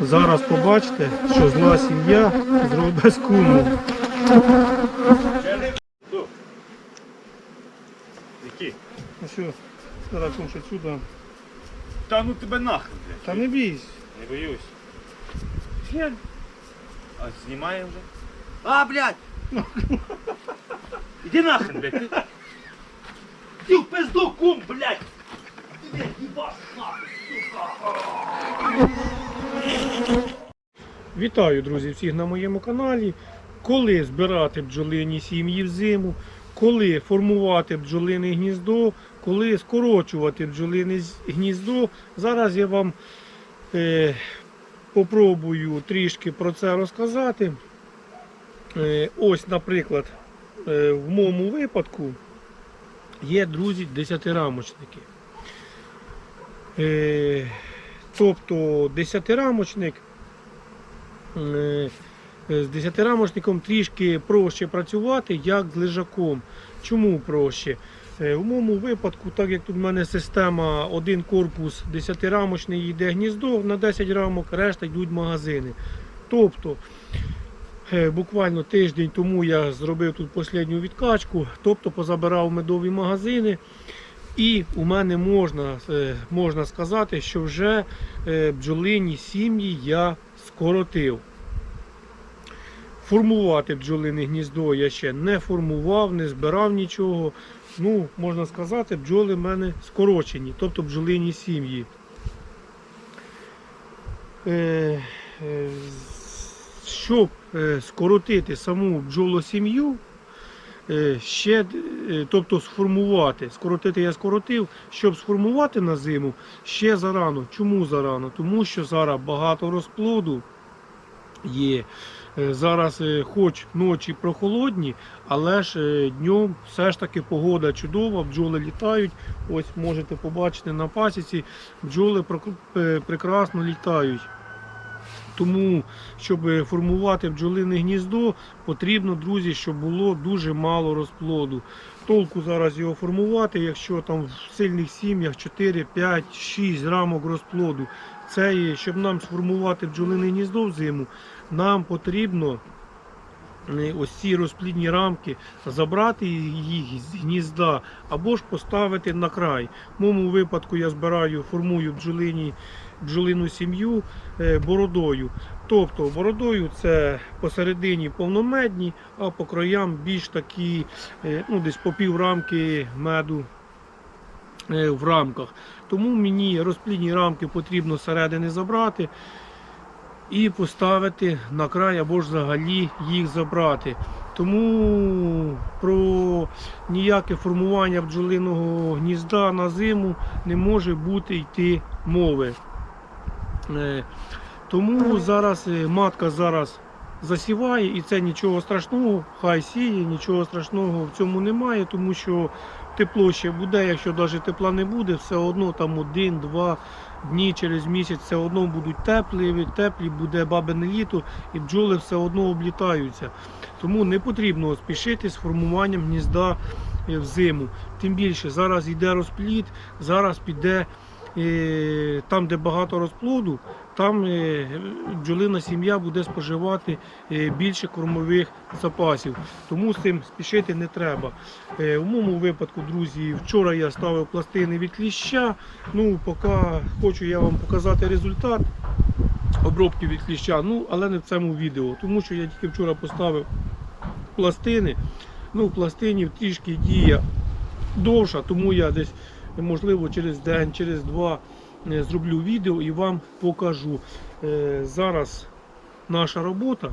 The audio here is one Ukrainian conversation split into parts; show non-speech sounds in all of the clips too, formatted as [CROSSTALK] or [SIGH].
Зараз побачите, що зла сім'я зробить куму. Які? Ну що, зараз що сюди. Та ну тебе нахрен, блядь. Та не бійся. Не боюсь. Я А знімає вже? А, блядь! Іди нахрен, блядь. Ти в пизду, кум, блядь! Вітаю, друзі, всіх на моєму каналі. Коли збирати бджолині сім'ї взиму, коли формувати бджолине гніздо, коли скорочувати бджолине гніздо. Зараз я вам е, попробую трішки про це розказати. Е, Ось, наприклад, е, в моєму випадку є, друзі, 10-рамочники. Е, Тобто 10-рамочник. Е, е, з 10 рамочником трішки проще працювати, як з лежаком. Чому проще? Е, у моєму випадку, так як тут в мене система, один корпус 10-рамочний йде гніздо, на 10 рамок, решта йдуть магазини. Тобто, буквально тиждень тому я зробив тут останню відкачку, тобто позабирав медові магазини. І у мене можна можна сказати, що вже бджолині сім'ї я скоротив. Формувати бджолине гніздо я ще не формував, не збирав нічого. Ну, можна сказати, бджоли в мене скорочені, тобто бджолині сім'ї. Е, е, щоб е, скоротити саму бджолосім'ю, ще, е, тобто сформувати, скоротити я скоротив, щоб сформувати на зиму ще зарано. Чому зарано? Тому що зараз багато розплоду є. Е, Зараз е, хоч ночі прохолодні, але ж е, днем все ж таки погода чудова, бджоли літають. Ось можете побачити на пасіці, бджоли е, прекрасно літають. Тому, щоб формувати бджолине гніздо, потрібно, друзі, щоб було дуже мало розплоду. Толку зараз його формувати, якщо там в сильних сім'ях 4, 5, 6 рамок розплоду. Це щоб нам сформувати бджолине гніздо взиму, нам потрібно ось ці розплідні рамки забрати їх з гнізда або ж поставити на край. В моєму випадку я збираю, формую бджолині, бджолину сім'ю е, бородою. Тобто бородою це посередині повномедні, а по краям більш такі, е, ну десь по пів рамки меду е, в рамках. Тому мені розплідні рамки потрібно зсередини забрати і поставити на край або ж взагалі їх забрати. Тому про ніяке формування бджолиного гнізда на зиму не може бути йти мови. Е, Тому зараз е, матка зараз засіває і це нічого страшного, хай сіє, нічого страшного в цьому немає, тому що тепло ще буде, якщо навіть тепла не буде, все одно там один-два дні через місяць все одно будуть теплі, теплі, буде бабине літо і бджоли все одно облітаються. Тому не потрібно спішити з формуванням гнізда в зиму. Тим більше зараз йде розплід, зараз піде е, там, де багато розплоду, там е, бджолина сім'я буде споживати е, більше кормових запасів. Тому з цим спішити не треба. Е, У моєму випадку, друзі, вчора я ставив пластини від кліща. Ну, поки хочу я вам показати результат обробки від кліща, ну, але не в цьому відео, тому що я тільки вчора поставив пластини. Ну, в пластинів трішки дія довша, тому я десь, можливо, через день, через два зроблю відео і вам покажу. Е, Зараз наша робота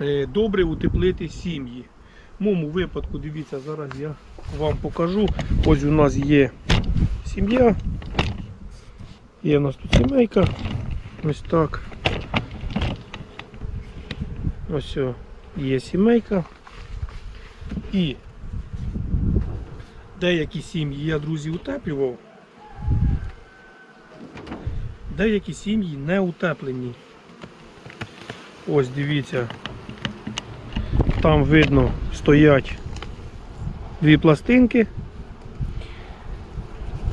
е, добре утеплити сім'ї. В моєму випадку, дивіться, зараз я вам покажу. Ось у нас є сім'я. Є у нас тут сімейка. Ось так. Ось є сімейка. І деякі сім'ї я, друзі, утеплював. Деякі сім'ї не утеплені. Ось дивіться. Там видно стоять дві пластинки.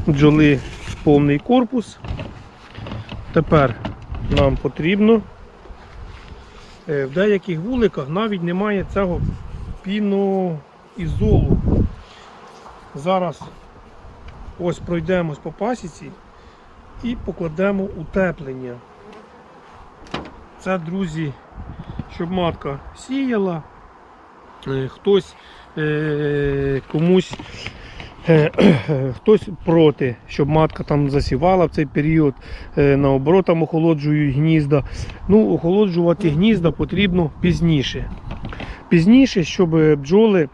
Бджоли повний корпус. Тепер нам потрібно. Е, В деяких вуликах навіть немає цього піноізолу. Зараз ось пройдемось по пасіці і покладемо утеплення. Це, друзі, щоб матка сіяла, е, хтось е, комусь е, [COUGHS] хтось проти, щоб матка там засівала в цей період, наоборот там охолоджують гнізда. Ну, охолоджувати гнізда потрібно пізніше. Пізніше, щоб бджоли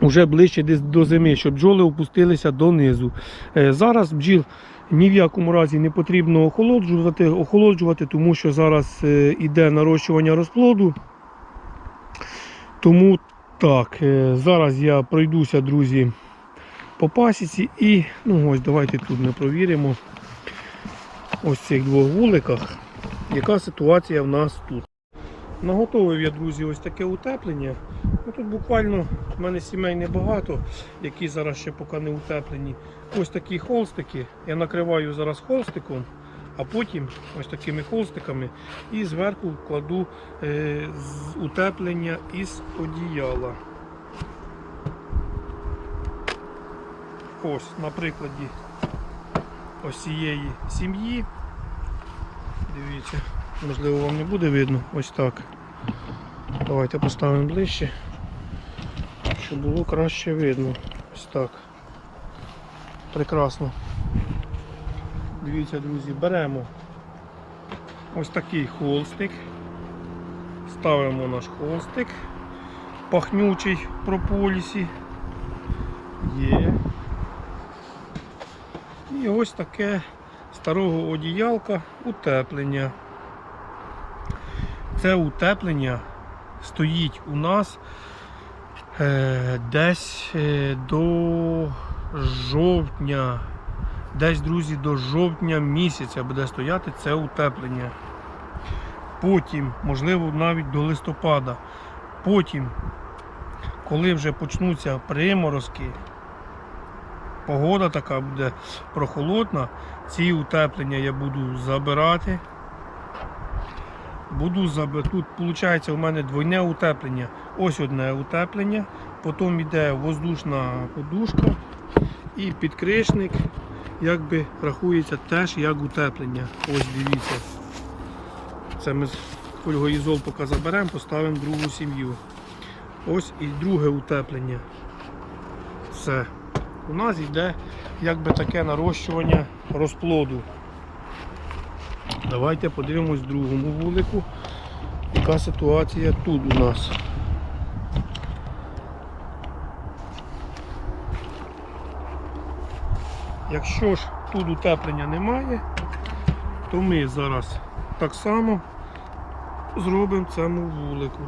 вже ближче десь до зими, щоб бджоли опустилися донизу. Зараз бджіл ні в якому разі не потрібно охолоджувати, охолоджувати тому що зараз е, іде нарощування розплоду. Тому так, е, зараз я пройдуся, друзі, по пасіці і ну ось давайте тут ми провіримо ось цих двох вуликах, яка ситуація в нас тут. Наготовив я, друзі, ось таке утеплення. Ну, тут буквально в мене сімей небагато, які зараз ще поки не утеплені. Ось такі холстики. Я накриваю зараз холстиком, а потім ось такими холстиками і зверху кладу е, утеплення із одіяла. Ось, на прикладі ось цієї сім'ї. Дивіться, можливо вам не буде видно. Ось так. Давайте поставимо ближче, щоб було краще видно. Ось так. Прекрасно. Дивіться, друзі, беремо ось такий холстик. Ставимо наш холстик. Пахнючий прополісі. Є. І ось таке старого одіялка утеплення. Це утеплення стоїть у нас е, десь е, до жовтня. Десь, друзі, до жовтня місяця буде стояти це утеплення. Потім, можливо, навіть до листопада. Потім, коли вже почнуться приморозки, погода така буде прохолодна, ці утеплення я буду забирати. Буду заб... Тут виходить у мене двойне утеплення. Ось одне утеплення, потім йде воздушна подушка і підкришник якби рахується теж як утеплення. Ось дивіться. Це ми з фольгоізол поки заберемо, поставимо другу сім'ю. Ось і друге утеплення. Все. У нас йде якби таке нарощування розплоду. Давайте подивимось другому вулику, яка ситуація тут у нас. Якщо ж тут утеплення немає, то ми зараз так само зробимо цьому вулику.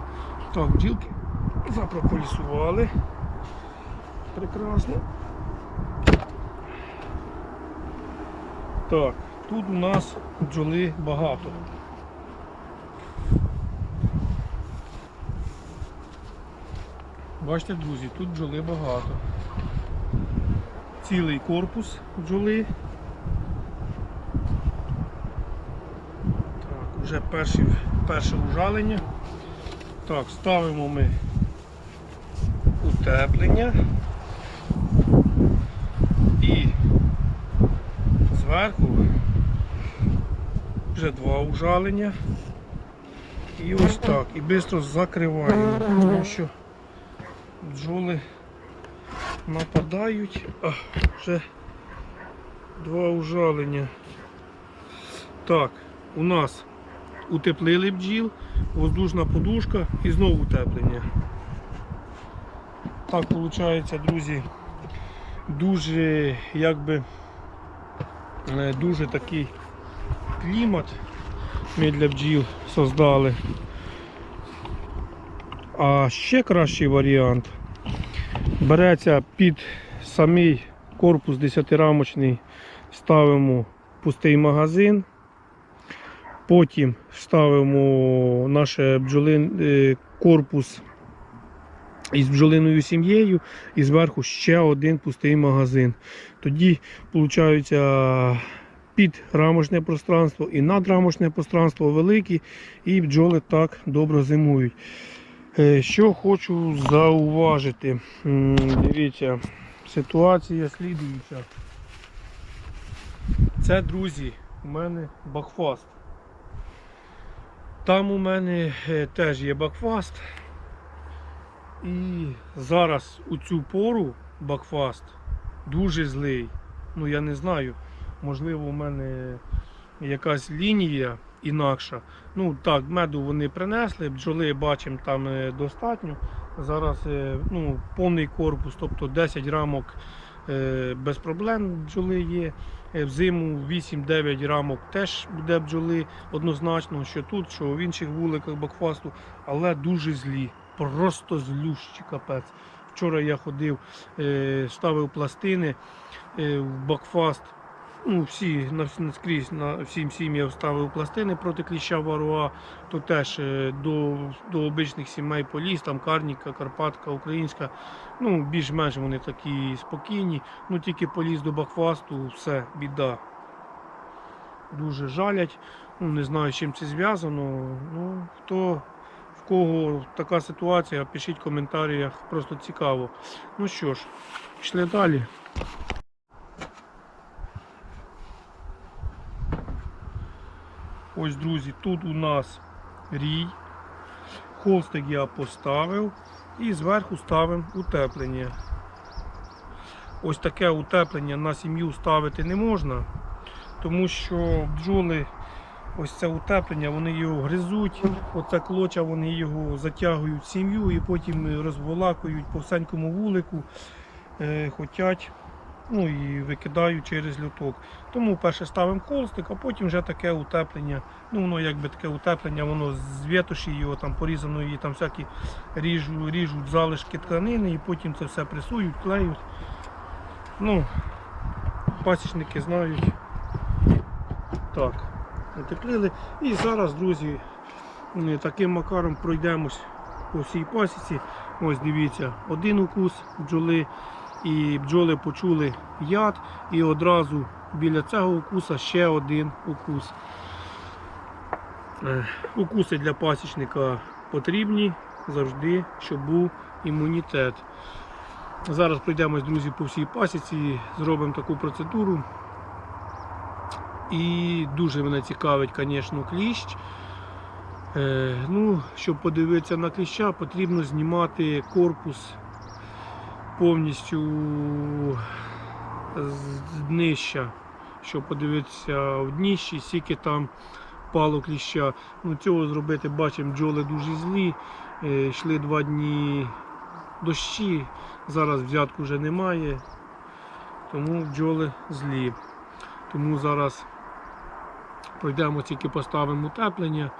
Так, бджілки запрополісували. Прекрасно. Так, тут у нас бджоли багато. Бачите, друзі, тут бджоли багато. Цілий корпус бджоли. Так, вже перші, перше ужалення. Так, ставимо ми утеплення і зверху вже два ужалення. І ось так. І швидко закриваємо, тому що бджоли нападають. А, вже два ужалення. Так, у нас утеплили бджіл, воздушна подушка і знову утеплення. Так виходить, друзі, дуже якби е, дуже такий клімат ми для бджіл создали. А ще кращий варіант береться під самий корпус 10-рамочний, ставимо пустий магазин. Потім ставимо наш е, корпус із бджолиною сім'єю і зверху ще один пустий магазин. Тоді, виходить, підрамочне пространство і надрамочне пространство великі, і бджоли так добре зимують. Е, Що хочу зауважити. Дивіться, ситуація слідуюча. Це, друзі, у мене бакфаст. Там у мене е, теж є бакфаст. І зараз у цю пору бакфаст дуже злий. Ну я не знаю. Можливо, у мене якась лінія інакша. Ну так, меду вони принесли, бджоли бачимо там е, достатньо. Зараз е, ну, повний корпус, тобто 10 рамок е, без проблем бджоли є. Взиму 8-9 рамок теж буде бджоли однозначно, що тут, що в інших вуликах бакфасту, але дуже злі. Просто злющі капець. Вчора я ходив, ставив пластини в бакфаст. Ну, всі на наскрізь на всім сім'ям ставив пластини проти кліща варуа, то теж е, до, до обичних сімей поліз, там Карніка, Карпатка, Українська. Ну, більш-менш вони такі спокійні. Ну тільки поліз до бакфасту, все, біда. Дуже жалять. Ну, не знаю, з чим це зв'язано. Ну, хто в кого така ситуація, пишіть в коментарях, просто цікаво. Ну що ж, пішли далі. Ось, друзі, тут у нас рій. Холстик я поставив і зверху ставимо утеплення. Ось таке утеплення на сім'ю ставити не можна, тому що бджоли, ось це утеплення, вони його гризуть, оце клоча, вони його затягують в сім'ю і потім розволакують по всенькому вулику, е, хотять, ну і викидають через люток. Тому перше ставимо холстик, а потім вже таке утеплення. Ну воно якби таке утеплення, воно з вітоші його там порізано, і там всякі ріжу, ріжуть залишки тканини і потім це все пресують, клеють. Ну, пасічники знають. Так, утеплили. І зараз, друзі, таким макаром пройдемось по всій пасіці. Ось дивіться, один укус бджоли. І бджоли почули яд, і одразу біля цього укуса ще один укус. Е, Укуси для пасічника потрібні завжди, щоб був імунітет. Зараз пройдемось, друзі, по всій пасіці, зробимо таку процедуру. І дуже мене цікавить, звісно, кліщ. Е, ну, щоб подивитися на кліща, потрібно знімати корпус повністю з днища, щоб подивитися в дніщі, скільки там пало кліща. Ну, цього зробити, бачимо, бджоли дуже злі. Е, Йшли два дні дощі, зараз взятку вже немає, тому бджоли злі. Тому зараз пройдемо тільки поставимо утеплення,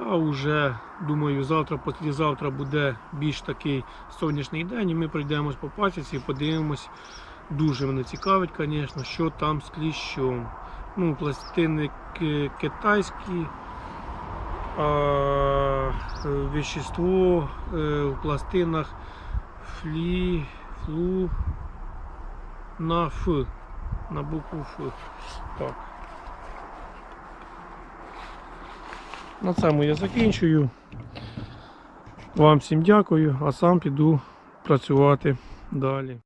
а вже, думаю, завтра, післязавтра буде більш такий сонячний день, і ми пройдемось по пасіці і подивимось. Дуже мене цікавить, звісно, що там з кліщом. Ну, пластини китайські, а е, вещество е, в пластинах флі, флу на Ф. На букву Ф. Так. На цьому я закінчую. Вам всім дякую, а сам піду працювати далі.